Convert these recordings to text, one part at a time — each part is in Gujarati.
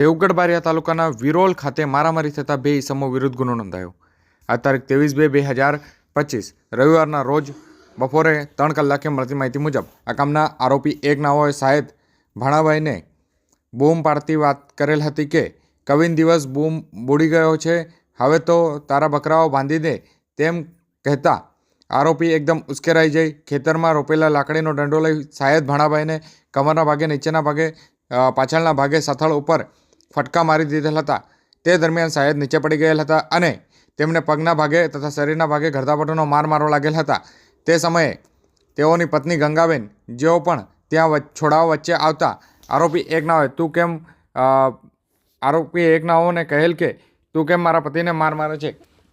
દેવગઢ બારિયા તાલુકાના વિરોલ ખાતે મારામારી થતાં બે ઇસમો વિરુદ્ધ ગુનો નોંધાયો. આ તારીખ ત્રેવીસ બે બે હજાર પચીસ, રવિવારના રોજ બપોરે ત્રણ કલાકે મળતી માહિતી મુજબ આ કામના આરોપી એક નાઓએ સાહેબ ભાણાભાઈને બૂમ પાડતી વાત કરેલ હતી કે, કવિન દિવસ બૂમ બુડી ગયો છે, હવે તો તારા બકરાઓ બાંધી દે તેમ કહેતા. આરોપી એકદમ ઉશ્કેરાઈ જઈ ખેતરમાં રોપેલા લાકડીનો દંડો લઈ સાહેબ ભાણાભાઈને કમરના ભાગે, નીચેના ભાગે પાછળના ભાગે સથળ ઉપર ફટકા મારી દીધેલ હતા. તે દરમિયાન સાયદ નીચે પડી ગયેલ હતા અને તેમને પગના ભાગે તથા શરીરના ભાગે ગરદાપટોનો માર મારવા લાગેલ હતા. તે સમયે તેઓની પત્ની ગંગાબેન, જેઓ પણ ત્યાં છોડાઓ વચ્ચે આવતા, આરોપી એક ના હોય. તું કેમ આરોપી એક નાઓને કહેલ કે તું કેમ મારા પતિને માર મારે છે?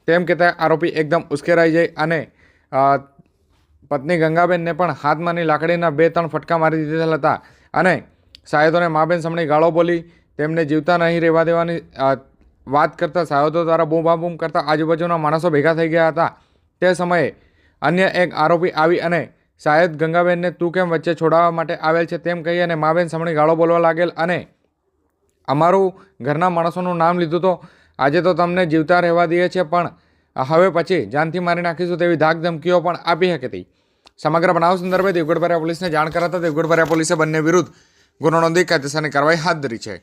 તેમ કહેતા આરોપી એકદમ ઉશ્કેરાઈ જાય અને પત્ની ગંગાબેનને પણ હાથમાંની લાકડીના બે ત્રણ ફટકા મારી દીધેલા હતા અને સાહેદોને માબેન સમણી ગાળો બોલી તેમને જીવતા નહીં રહેવા દેવાની વાત કરતા સાયોદો દ્વારા બૂમબા બૂમ કરતા આજુબાજુના માણસો ભેગા થઈ ગયા હતા. તે સમયે અન્ય એક આરોપી આવી અને શાયદ ગંગાબેનને તું કેમ વચ્ચે છોડાવવા માટે આવેલ છે તેમ કહી અને માબેન સમણી ગાળો બોલવા લાગેલ અને અમારું ઘરના માણસોનું નામ લીધું તો આજે તો તમને જીવતા રહેવા દઈએ છીએ, પણ હવે પછી જાનથી મારી નાખીશું તેવી ધાક ધમકીઓ પણ આપી હતી સમગ્ર બનાવ સંદર્ભે દેવગઢ પોલીસને જાણ કરાતા દેવગઢ પોલીસે બંને વિરુદ્ધ ગુનો નોંધી કાયદેસરની કાર્યવાહી હાથ ધરી છે.